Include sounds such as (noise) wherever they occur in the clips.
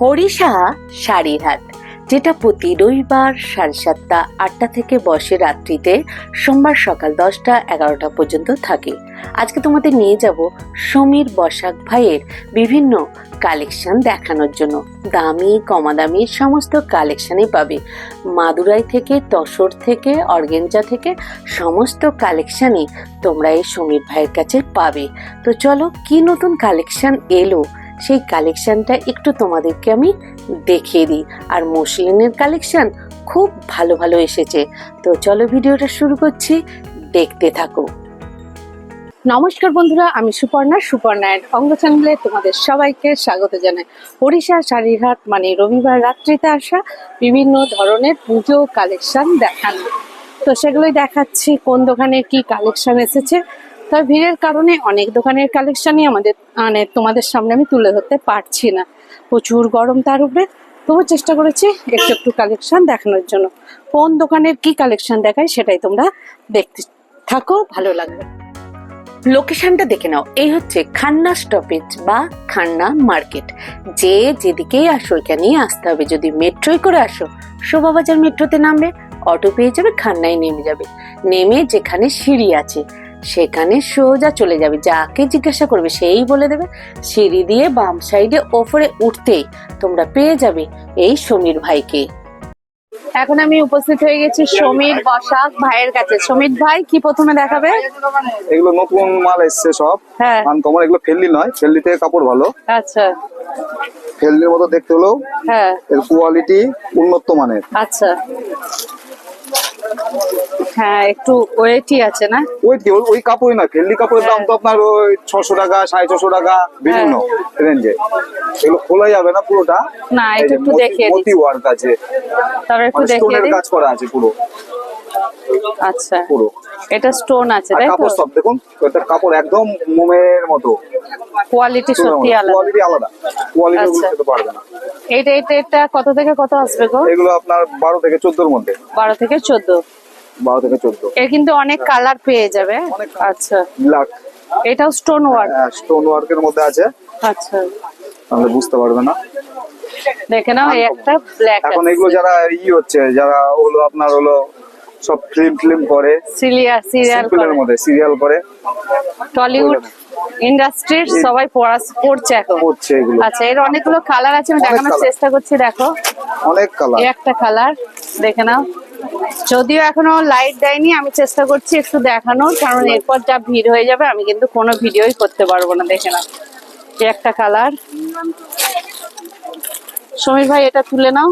হরিষা শাড়ির যেটা প্রতি রবিবার সাড়ে সাতটা, আটটা থেকে বসে রাত্রিতে সোমবার সকাল দশটা, এগারোটা পর্যন্ত থাকে। আজকে তোমাদের নিয়ে যাব সমীর বসাক ভাইয়ের বিভিন্ন কালেকশন দেখানোর জন্য। দামি কমা দামি সমস্ত কালেকশনই পাবে। মাদুরাই থেকে, তসর থেকে, অর্গেঞ্জা থেকে সমস্ত কালেকশনই তোমরা এই সমীর ভাইয়ের কাছে পাবে। তো চলো, কি নতুন কালেকশন এলো সেই কালেকশনটা একটু তোমাদেরকে আমি দেখিয়ে দিই। আর মসলিনের কালেকশন খুব ভালো ভালো এসেছে। তো চলো ভিডিওটা শুরু করছি। দেখতে থাকো। নমস্কার বন্ধুরা, আমি সুপর্ণা। সুপর্ণায়ের অঙ্গ চ্যানেলে তোমাদের সবাইকে স্বাগত জানাই। ওড়িশা শাড়ির মানে রবিবার রাত্রিতে আসা বিভিন্ন ধরনের পুজো কালেকশন দেখানো। তো সেগুলোই দেখাচ্ছি, কোন দোকানে কি কালেকশন এসেছে তবে ভিড়ের কারণে অনেক দোকানের কালেকশনই আমাদের মানে তোমাদের সামনে আমি তুলে ধরতে পারছি না। প্রচুর গরম তার উপরে। তবু চেষ্টা করেছি একটু একটু কালেকশন দেখানোর জন্য। কোন দোকানের কি কালেকশন দেখায় সেটাই তোমরা দেখতে থাকো, ভালো লাগবে। লোকেশনটা দেখে নাও। এই হচ্ছে খান্না স্টপেজ বা খান্না মার্কেট। যে যেদিকেই আসো এখানেই আসতে হবে। যদি মেট্রোয় করে আসো, শোভাবাজার মেট্রোতে নামবে, অটো পেয়ে যাবে, খান্নায় নেমে যাবে। নেমে যেখানে সিঁড়ি আছে সেখানে সোজা চলে যাবে যাকে জিজ্ঞাসা করবে সেই বলে দেবে সিঁড়ি দিয়ে বাম সাইডে ওপরে উঠতেই তোমরা পেয়ে যাবে এই সমীর ভাইকে। এখন আমি উপস্থিত হয়ে গেছি সমীর বসাক ভাইয়ের কাছে। সমীর ভাই কি প্রথমে দেখাবে? এগুলো নতুন মাল এসছে সব। হ্যাঁ। তোমার এগুলো ফেললি নয় ফেললি থেকে কাপড় ভালো। আচ্ছা। ফেললির মতো দেখতে হলেও হ্যাঁ। এর কোয়ালিটি উন্নত মানের। আচ্ছা। হ্যাঁ একটু ওয়েটই আছে না? ওয়েট কি ওই- কাপড়ই না ফেললি কাপড়ের দাম তো আপনার ওই ছশো টাকা সাড়ে ছশো টাকা বিভিন্ন রেঞ্জে এগুলো খোলা যাবে না পুরোটা? না এটা একটু মতি- দেখিয়ে মতি দিচ্ছি। ওয়ার্ক আছে। তারপর একটু মানে দেখিয়ে দিই। কাজ করা আছে পুরো। আচ্ছা। পুরো। এটা স্টোন আছে তাই তো? কাপড় সব দেখুন এটা কাপড় একদম মোমের মতো। কোয়ালিটি সত্যি আলাদা। কোয়ালিটি আলাদা। কোয়ালিটি আচ্ছা। পারবে না। এটা এটা এটা কত থেকে কত আসবে গো? এগুলো আপনার বারো থেকে চোদ্দোর মধ্যে। বারো থেকে চোদ্দ। বারো থেকে চোদ্দ। এর কিন্তু অনেক কালার পেয়ে যাবে। আচ্ছা। ব্ল্যাক এটাও স্টোন ওয়ার্ক স্টোন ওয়ার্কের মধ্যে আছে। আচ্ছা। তাহলে বুঝতে পারবে না। দেখে নাও একটা ব্ল্যাক এখন এগুলো যারা ই হচ্ছে যারা হলো আপনার হলো সব ফিল্ম ফিল্ম করে। সিরিয়াল সিরিয়াল মধ্যে সিরিয়াল করে। টলিউড ইন্ডাস্ট্রির সবাই পড়া পড়ছে এখন। এগুলো। আচ্ছা এর অনেকগুলো কালার আছে আমি দেখানোর চেষ্টা করছি দেখো। অনেক কালার একটা কালার দেখে নাও। যদিও এখনও লাইট দেয়নি আমি চেষ্টা করছি একটু দেখানোর কারণ এরপর যা ভিড় হয়ে যাবে আমি কিন্তু কোনো ভিডিওই করতে পারব না দেখে নাও। একটা কালার সমীর ভাই এটা তুলে নাও।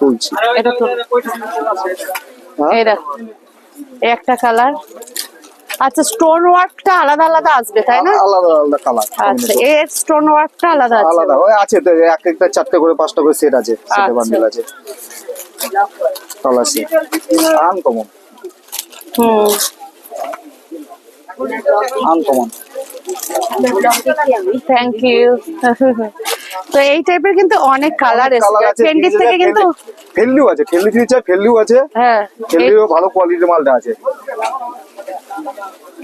তুলছি। এটা তুলে। হ্যাঁ? এই দেখো একটা কালার আচ্ছা স্টোন ওয়ার্কটা আলাদা আলাদা আসবে তাই না? আলাদা আলাদা কালার আচ্ছা এর স্টোন ওয়ার্কটা আলাদা আছে। আলাদা ওই আছে তো এক একটা চারটে করে পাঁচটা করে সেট আছে সেটে আচ্ছা। বান্ডেল আছে। Colour set uncommon hmm. Uncommon thank you তো এই টাইপের কিন্তু অনেক কালার আছে ফেন্ডির থেকে কিন্তু ফেললিও আছে ফেললি যদি চাই ফেললিও আছে হ্যাঁ ফেললিও ভালো কোয়ালিটির মালটা আছে।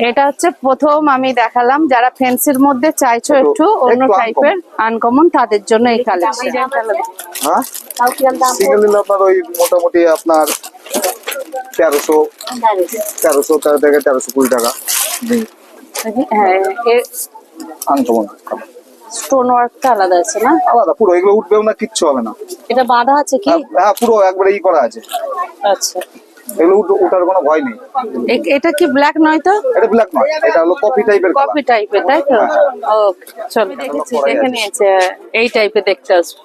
এটা হচ্ছে প্রথম আমি দেখালাম যারা ফেন্সির মধ্যে চাইছো একটু- একটু অন্য টাইপের আনকমন তাদের জন্য এই কালেকশন হ্যাঁ? সিঙ্গেল নিলে আপনার ওই মোটামুটি আপনার তেরোশো তেরোশো তেরো থেকে তেরোশো কুড়ি টাকা। হ্যাঁ আনকমন স্টোন ওয়ার্কটা আলাদা আছে না? আলাদা পুরো এগুলো উঠবেও না কিচ্ছু হবে না। এটা বাঁধা আছে কি? হ্যাঁ, হ্যাঁ পুরো একবারে ই করা আছে। আচ্ছা। এগুলো কোনো ভয় নেই। এটা কি ব্ল্যাক নয় তো? এটা ব্ল্যাক নয় এটা হলো কফি টাইপের কপি টাইপের তাই তো? ওকে চলো দেখেছি দেখে নিয়েছে এই টাইপের দেখতে আসবে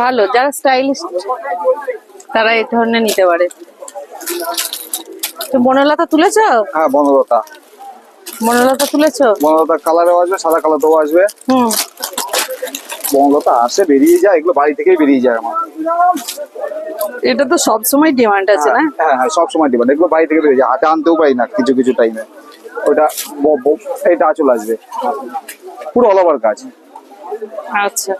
ভালো যারা স্টাইলিশ তারা এই ধরনের নিতে পারে। তো বনলতা তুলেছো? হ্যাঁ বনলতা। বনলতা তুলেছো? বনলতা কালারেও আসবে সাদা কালার কালারতেও আসবে। হুম। বনলতা আসে বেরিয়ে যায় এগুলো বাড়ি থেকেই বেরিয়ে যায় আমার। এটা তো সব সময় ডিমান্ড আছে না? হ্যাঁ হ্যাঁ সব সময় ডিমান্ড এগুলো বাড়ি থেকে বেরিয়ে যায়। হাতে আনতেও পারি না কিছু কিছু টাইমে ওটা এটা আঁচল আসবে। পুরো অল ওভার কাজ আচ্ছা।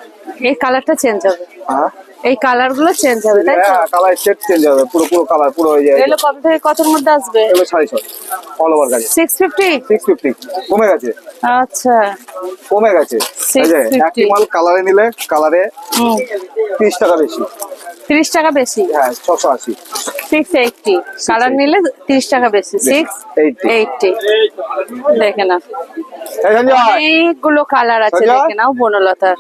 এই কালারটা চেঞ্জ হবে। হ্যাঁ। এই কালারগুলো চেঞ্জ হবে তাই তো? হ্যাঁ কালার সেট চেঞ্জ হবে পুরো পুরো কালার পুরো হয়ে যায় এগুলো কত থেকে কতর মধ্যে আসবে? এগুলো সাড়ে ছয় অল ওভার গাড়ি সিক্স ফিফটি সিক্স ফিফটি কমে গেছে। আচ্ছা। কমে গেছে। 650 একই মাল কালারে নিলে কালারে হুম। তিরিশ টাকা বেশি। তিরিশ টাকা বেশি? হ্যাঁ ছশো আশি। সিক্স এইটটি কালার নিলে তিরিশ টাকা বেশি। সিক্স 80 এইটটি দেখে না অনেকগুলো কালার আছে? দেখে নাও বনলতার।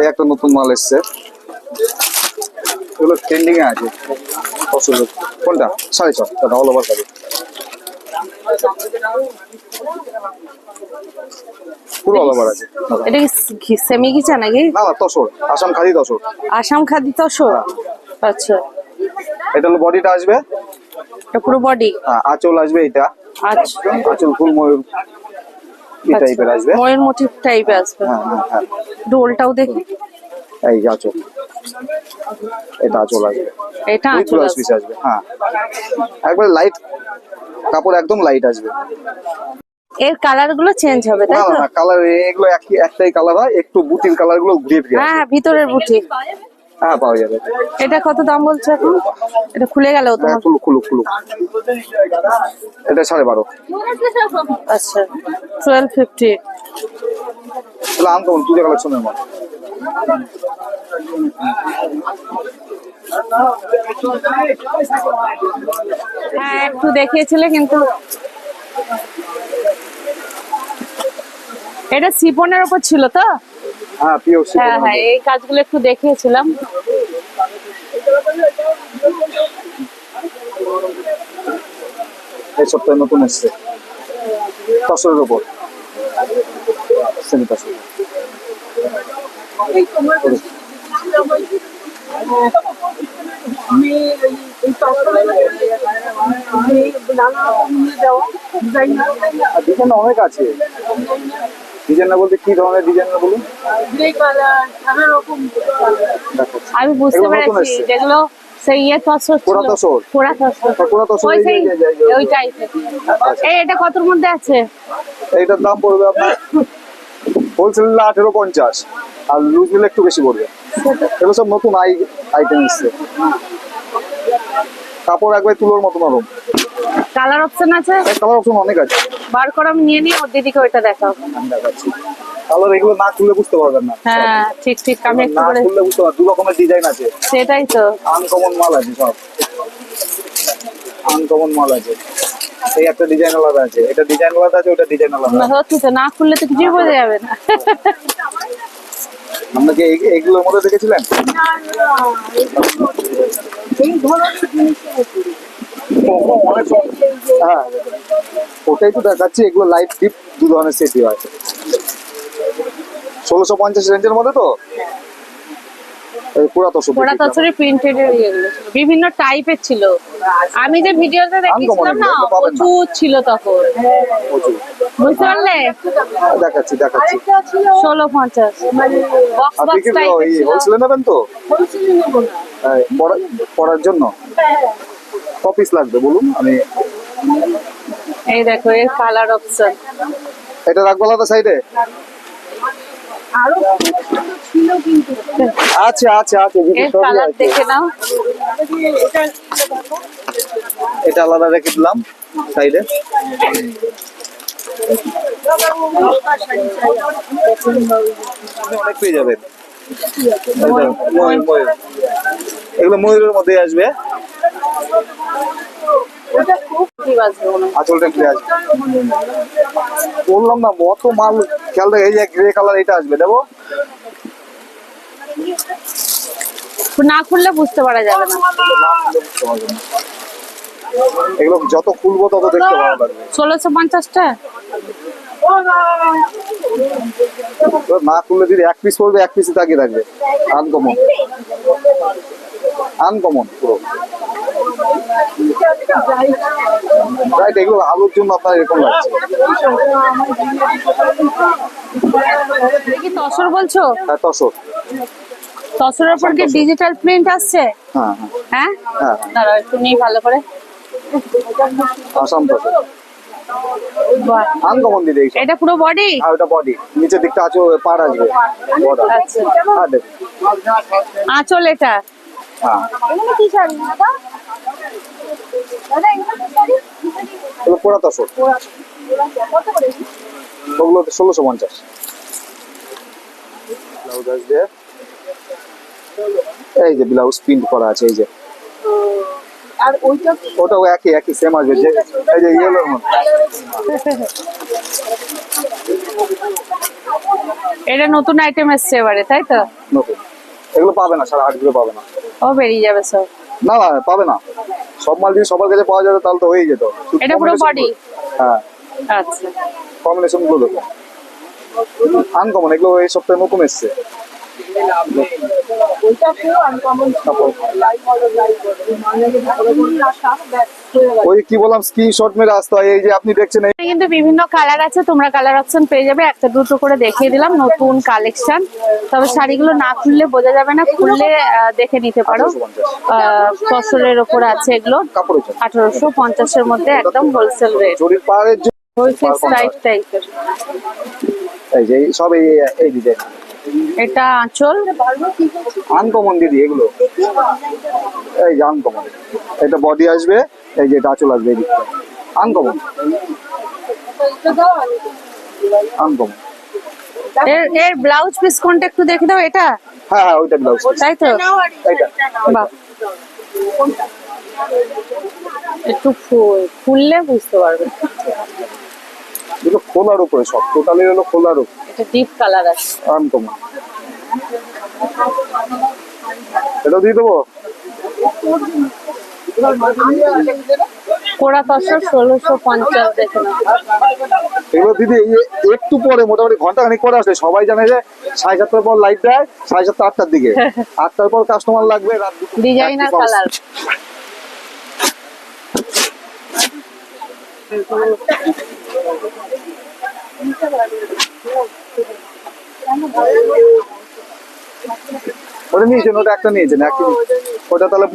এই একটা নতুন মাল এসছে। এগুলো ট্রেন্ডিং এ আছে। অসুবিধা কোনটা? সাড়ে ছ অল ওভার গাড়ি। পুরো অল ওভার আছে। এটা কি সেমি নাকি? না না তসর। আসাম খাদি তসর। আসাম খাদি তসো আচ্ছা। এটা হলো বডিটা আসবে। এটা পুরো বডি হ্যাঁ, আঁচল আসবে এটা। আচ্ছা। আঁচল ফুল ময়ূর। এই টাইপের আসবে? ময়ূর মোটিভ টাইপে আসবে। হ্যাঁ হ্যাঁ হ্যাঁ। ডোলটাও দেখি। এই আঁচল। এটা আঁচল আসবে। এটা আঁচল আসবে। আসবে হ্যাঁ। একবার লাইট কাপড় একদম লাইট আসবে। এর কালারগুলো চেঞ্জ হবে তাই না তো? না কালার এগুলো একই একটাই কালার হয় একটু বুটির কালারগুলো হ্যাঁ হ্যাঁ ভিতরের বুটি। হ্যাঁ পাওয়া যাবে। এটা কত দাম বলছো এখন? এটা খুলে গেল হ্যাঁ তোমার খুলুক খুলুক খুলুক। এটা সাড়ে বারো। আচ্ছা টুয়েলভ ফিফটি তাহলে আনতে পূজা কালেকশনের মাল হ্যাঁ একটু দেখিয়েছিলে কিন্তু এটা সিপনের ওপর ছিল তো? হ্যাঁ পিওর হ্যাঁ হ্যাঁ এই কাজগুলো একটু দেখিয়েছিলাম। এই সপ্তাহে নতুন এসছে। তসরের উপর সেমি তসর ডিজাইন অনেক আছে। ডিজাইন না বলতে কি ধরনের ডিজাইন না বলুন? দেখাচ্ছি আমি বুঝতে এগুলো নতুন পেরেছি এসছে। যেগুলো সেই ইয়ে তসর পোড়া তসর। পোড়া তসর। হ্যাঁ, পোড়া তসর ওই সেই এই যে- এই যে- ওই টাইপের এই এটা কতর মধ্যে আছে? এইটার দাম পড়বে আপনার হোলসেল আঠেরো পঞ্চাশ আর লুজ নিলে একটু বেশি পড়বে। এগুলো সব নতুন আই আইটেম এসছে কাপড় একবার তুলোর মতো নরম কালার অপশন আছে? কালার অপশন অনেক আছে। বার করে আমি নিয়ে নিই ওর দিদিকে ওইটা দেখাচ্ছি। কালার এগুলো না খুললে বুঝতে পারবেন না। হ্যাঁ ঠিক ঠিক আমি একটু না করে খুললে বুঝতে পারবেন দু রকমের ডিজাইন আছে। সেটাই তো। আনকমন মাল আছে সব। আনকমন মাল আছে। এই একটা ডিজাইন আলাদা আছে। এটা ডিজাইন আলাদা আছে ওটা ডিজাইন আলাদা না, আছে। সত্যি তো না খুললে তো কিছুই বোঝা যাবে না। আমরা কি এই- এইগুলোর মধ্যে দেখেছিলেন? অনেক হ্যাঁ ওটাই তো দেখাচ্ছি এগুলো লাইট টিপ দু ধরনের সেটই হয় ষোলোশো পঞ্চাশ রেঞ্জের মধ্যে তো? প্রিন্টেড বিভিন্ন টাইপের ছিল। আমি যে ভিডিওতে দেখেছিলাম না। প্রচুর ছিল তখন। বুঝতে পারলে? দেখাচ্ছি দেখাচ্ছি। ষোলো পঞ্চাশ। হোলসেলে নেবেন তো? হ্যাঁ, পড়ার জন্য। ক পিস লাগবে বলুন আমি এই দেখো এর কালার অপশন এটা রাখব আলাদা সাইডে আছে আছে আছে এর কালার দেখে নাও। এটা আলাদা রেখে দিলাম সাইডে অনেক পেয়ে যাবেন। এগুলো ময়ূরের মধ্যে আসবে। কি বাজবে আঁচলটা খুলে আসবে বললাম না মত মাল খেয়াল এই যে গ্রে কালার এটা আসবে দেবো? না খুললে বুঝতে পারা যাবে না। এগুলো যত খুলবো তত দেখতে ভালো লাগবে। ষোলোশো পঞ্চাশটা? না খুললে যদি এক পিস পড়বে এক পিসই তাকিয়ে থাকবে আনকমন আনকমন পুরো রাইট এগুলো আলুর জন্য আপনার এরকম লাগছে কি তসর বলছো? হ্যাঁ তসর। তসরের উপর কি ডিজিটাল প্রিন্ট আসছে? হ্যাঁ হ্যাঁ। হ্যাঁ? হ্যাঁ। দাঁড়াও একটু নিই ভালো করে। আসাম তসর। বাহ। আনকমন দিদি এটা পুরো বডি আর ওটা বডি নিচের দিকটা আছে আসবে। border। আচ্ছা। হ্যাঁ আঁচল এটা। হ্যাঁ এগুলো কি শাড়ি দাদা দাদা এগুলো কি শাড়ি ওগুলো পোড়া তসর কত করে ওগুলো ষোলোশো পঞ্চাশ। ব্লাউজ আসবে। এই যে ব্লাউজ প্রিন্ট করা আছে এই যে। আর ওইটা ওটাও একই একই সেম আসবে যে এই যে ইয়েলোর এটা নতুন আইটেম এসছে এবারে তাই তো? নতুন। এগুলো পাবে না সারা আটগুলো পাবে না। ও বেরিয়ে যাবে সব না না পাবে না। সব মাল যদি সবার কাছে পাওয়া যেত তাহলে তো হয়েই যেত। এটা পুরো বডি হ্যাঁ। আচ্ছা। কম্বিনেশনগুলো দেখো। আনকমন এগুলো এই সপ্তাহে নতুন এসছে। ওই কি বললাম স্ক্রিনশট মেরে আসতে হয় এই যে আপনি দেখছেন কিন্তু বিভিন্ন কালার আছে তোমরা কালার অপশন পেয়ে যাবে। একটা দুটো করে দেখিয়ে দিলাম নতুন কালেকশন তবে শাড়িগুলো না খুললে বোঝা যাবে না খুললে দেখে নিতে পারো। ফসলের ওপর আছে এগুলো। আঠারোশো পঞ্চাশের মধ্যে একদম হোলসেল রেট হোলসেল টাইপের এই যে সব এই এই ডিজাইন এটা আঁচল। আনকমন দিদি এগুলো। এই যে আনকমন। এটা বডি আসবে এই যে এটা আঁচল আসবে এই দিকটা। আনকমন। আনকমন। এর এর ব্লাউজ পিস কোনটা একটু দেখে দাও এটা? হ্যাঁ হ্যাঁ ওইটা ব্লাউজ তাই তো? এইটা। বাহ। একটু ফু- খুললে বুঝতে পারবে। এগুলো খোলার উপরে সব টোটালি হলো খোলার উপর। এটা ডিপ কালার আছে। আনকমন এটা দিয়ে দেবো? কোড়া তসর ষোলোশো পঞ্চাশ দেখে এগুলো দিদি একটু পরে মোটামুটি ঘণ্টা খানিক পরে আসলে সবাই জানে যে সাড়ে সাতটার পর লাইট দেয় সাড়ে সাতটা আটটার দিকে। (laughs) আটটার পর কাস্টমার লাগবে ডিজাইনার কালার ওটা নিয়েছেন ওটা একটা নিয়েছেন ওটা তাহলে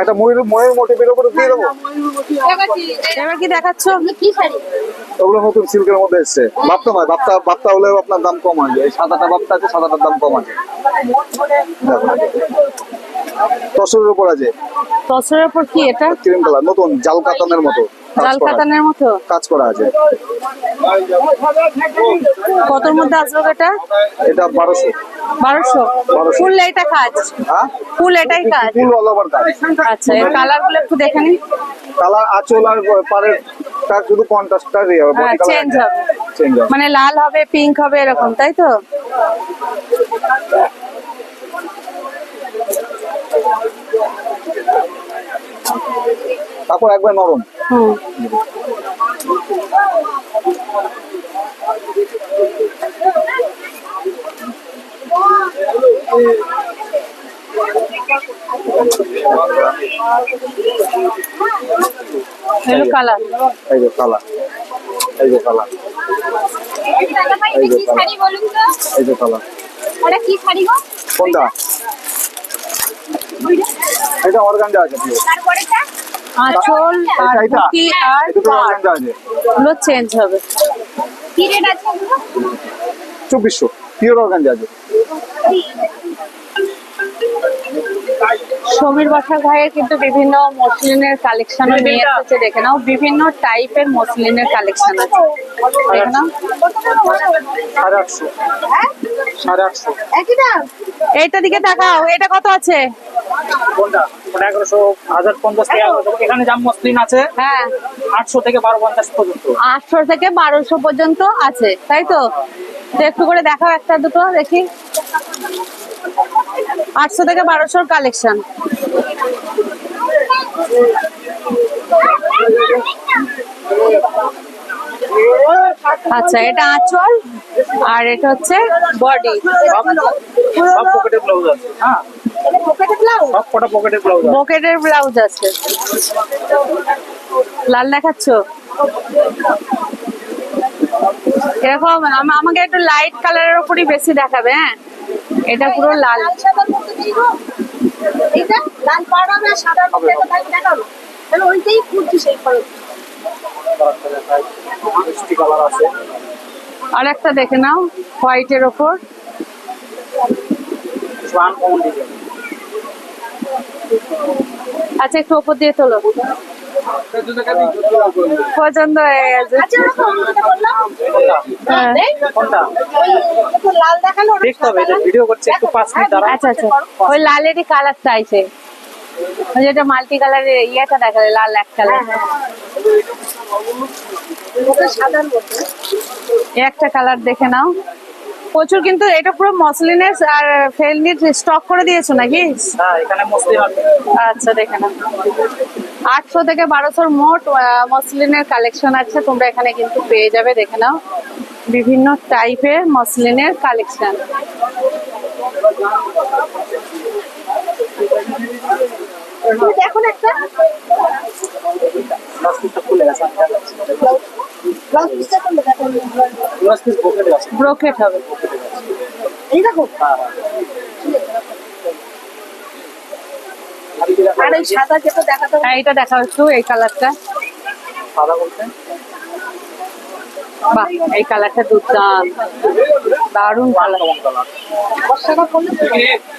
একটা ময়ূর ময়ূর মোটিভের উপরে দিয়ে দেবো? এবার কি দেখাচ্ছ? ওগুলো নতুন সিল্কের মধ্যে এসছে। বাপ্তা নয় বাপ্তা বাপ্তা হলেও আপনার দাম কম আসবে। এই সাদাটা বাপ্তা আছে সাদাটার দাম কম আছে তসরের উপর আছে। তসরের উপর কি এটা? ক্রিম কালার নতুন জাল কাতানের মতো। জাল করা কাতানের মতো? কাজ করা আছে। কতর মধ্যে আসবে এটা এটা। ফুল এটা কাজ? হ্যাঁ? ফুল এটাই কাজ? ফুল অল ওভার কাজ। আচ্ছা এর কালারগুলো একটু দেখে নি কালার আঁচল আর তার শুধু কন্ট্রাস্টটা হবে হ্যাঁ, বডি হবে। চেঞ্জ হবে। মানে লাল হবে পিঙ্ক হবে এরকম তাই তো? তারপর একবার নরম। হুম। এগুলো কালার। এই যে কালার। এই যে শাড়ি বলুন তো এই যে কালার। ওটা কি শাড়ি গো? কোনটা? এটা অর্গানজা আছে তারপরেটা আঁচল আর। বুটি আর অর্গানজা আছে। গুলো চেঞ্জ হবে। কি রেট আছে? চব্বিশশো পিওর অর্গানজা আছে। সমীর বসাক ভাইয়ের কিন্তু বিভিন্ন মসলিনের কালেকশন নিয়ে এসেছে দেখে নাও। বিভিন্ন টাইপের মসলিনের কালেকশন আছে। দেখে নাও। সাড়ে আটশো। হ্যাঁ সাড়ে আটশো। একই দাম? এইটা দিকে তাকাও। এটা কত আছে? কোনটা? ওটা এগারোশো হাজার পঞ্চাশ থেকে এখানে জাম মসলিন আছে হ্যাঁ। আটশো থেকে বারো পঞ্চাশ পর্যন্ত। আটশো থেকে বারোশো পর্যন্ত আছে তাই তো? তো একটু করে দেখাও একটা দুটো দেখি। আটশো থেকে বারোশোর কালেকশন আচ্ছা এটা আঁচল আর এটা হচ্ছে বডি সব ব্লাউজ আছে। হ্যাঁ। পকেটের ব্লাউজ আছে। বকেটের ব্লাউজ আছে। লাল দেখাচ্ছ এরকম আম- আমাকে একটু লাইট কালারের উপরই বেশি দেখাবে হ্যাঁ? এটা পুরো লাল। ওইটাই খুঁজছি সেই আর একটা দেখে নাও হোয়াইটের ওপর। আচ্ছা একটু ওপর দিয়ে তোলো। পছন্দ হয়ে গেছে। আচ্ছা। হ্যাঁ। কোনটা? ওই একটু লাল দেখাল ওটা দেখতে হবে এটা ভিডিও করছে একটু পাঁচ মিনিট দাঁড়াও। আচ্ছা আচ্ছা। ওই লালেরই কালার চাইছে। ওই যেটা মাল্টি কালারের ইয়েটা দেখালে লাল এক কালার এই একটা কালার দেখে নাও। প্রচুর কিন্তু এটা পুরো মসলিনের আর ফেলনির স্টক করে দিয়েছ নাকি? হ্যাঁ আচ্ছা দেখে নাও। আটশো থেকে বারোশোর মোট মসলিনের কালেকশন আছে তোমরা এখানে কিন্তু পেয়ে যাবে দেখে নাও। বিভিন্ন টাইপের মসলিনের কালেকশন তুমি দেখো না একটা ব্রোকেট হবে। এই দেখো। হ্যাঁ আর এই সাদা যেটা দেখাতে হবে এটা দেখাও একটু এই কালারটা। সাদা বলতে? বাহ এই কালারটা দুর্দান্ত। দারুণ কালার।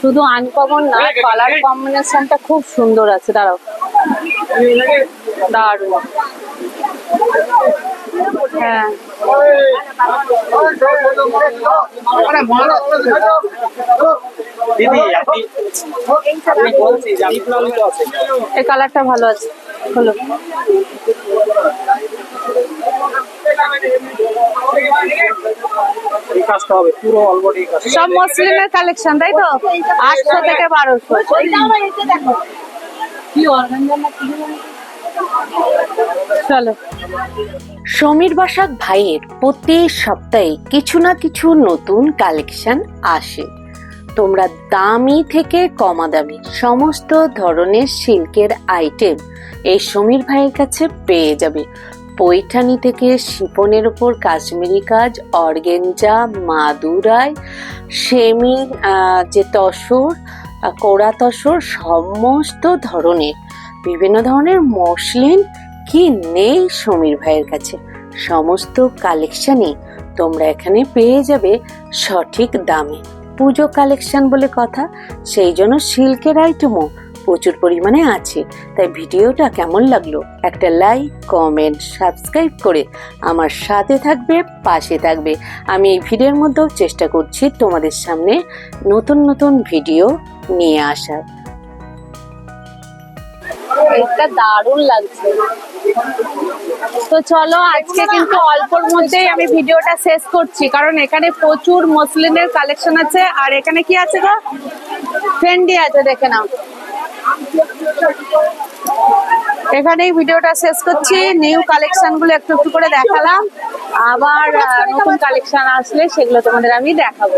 শুধু আনকমন না কালার কম্বিনেশনটা খুব সুন্দর আছে দাঁড়াও। দারুণ। হ্যাঁ। এই কালারটা ভালো আছে হলো সব মসলিনের কালেকশন তাই তো? আটশো থেকে বারোশো চলো। সমীর বাসাক ভাইয়ের প্রতি সপ্তাহে কিছু না কিছু নতুন কালেকশন আসে। তোমরা দামি থেকে কমা দামি সমস্ত ধরনের সিল্কের আইটেম এই সমীর ভাইয়ের কাছে পেয়ে যাবে। পৈঠানি থেকে শিপনের উপর কাশ্মীরি কাজ, অর্গেঞ্জা, মাদুরাই, সেমি যে তসর কোড়া তসর, সমস্ত ধরনের, বিভিন্ন ধরনের মসলিন কি নেই সমীর ভাইয়ের কাছে? সমস্ত কালেকশনই তোমরা এখানে পেয়ে যাবে সঠিক দামে। পুজো কালেকশন বলে কথা, সেই জন্য সিল্কের আইটেমও প্রচুর পরিমাণে আছে। তাই ভিডিওটা কেমন লাগল একটা লাইক কমেন্ট সাবস্ক্রাইব করে আমার সাথে থাকবে, পাশে থাকবে। আমি এই ভিডিওর মধ্যেও চেষ্টা করছি তোমাদের সামনে নতুন নতুন ভিডিও নিয়ে আসার। এটা দারুণ লাগছে। তো চলো, আজকে কিন্তু অল্পর মধ্যেই আমি ভিডিওটা শেষ করছি, কারণ এখানে প্রচুর মসলিনের কালেকশন আছে, আর এখানে কি আছে গো? ফেন্ডি আছে, দেখে নাও। এখানেই ভিডিওটা শেষ করছি নিউ কালেকশনগুলো একটু একটু করে দেখালাম, আবার নতুন কালেকশন আসলে সেগুলো তোমাদের আমি দেখাবো।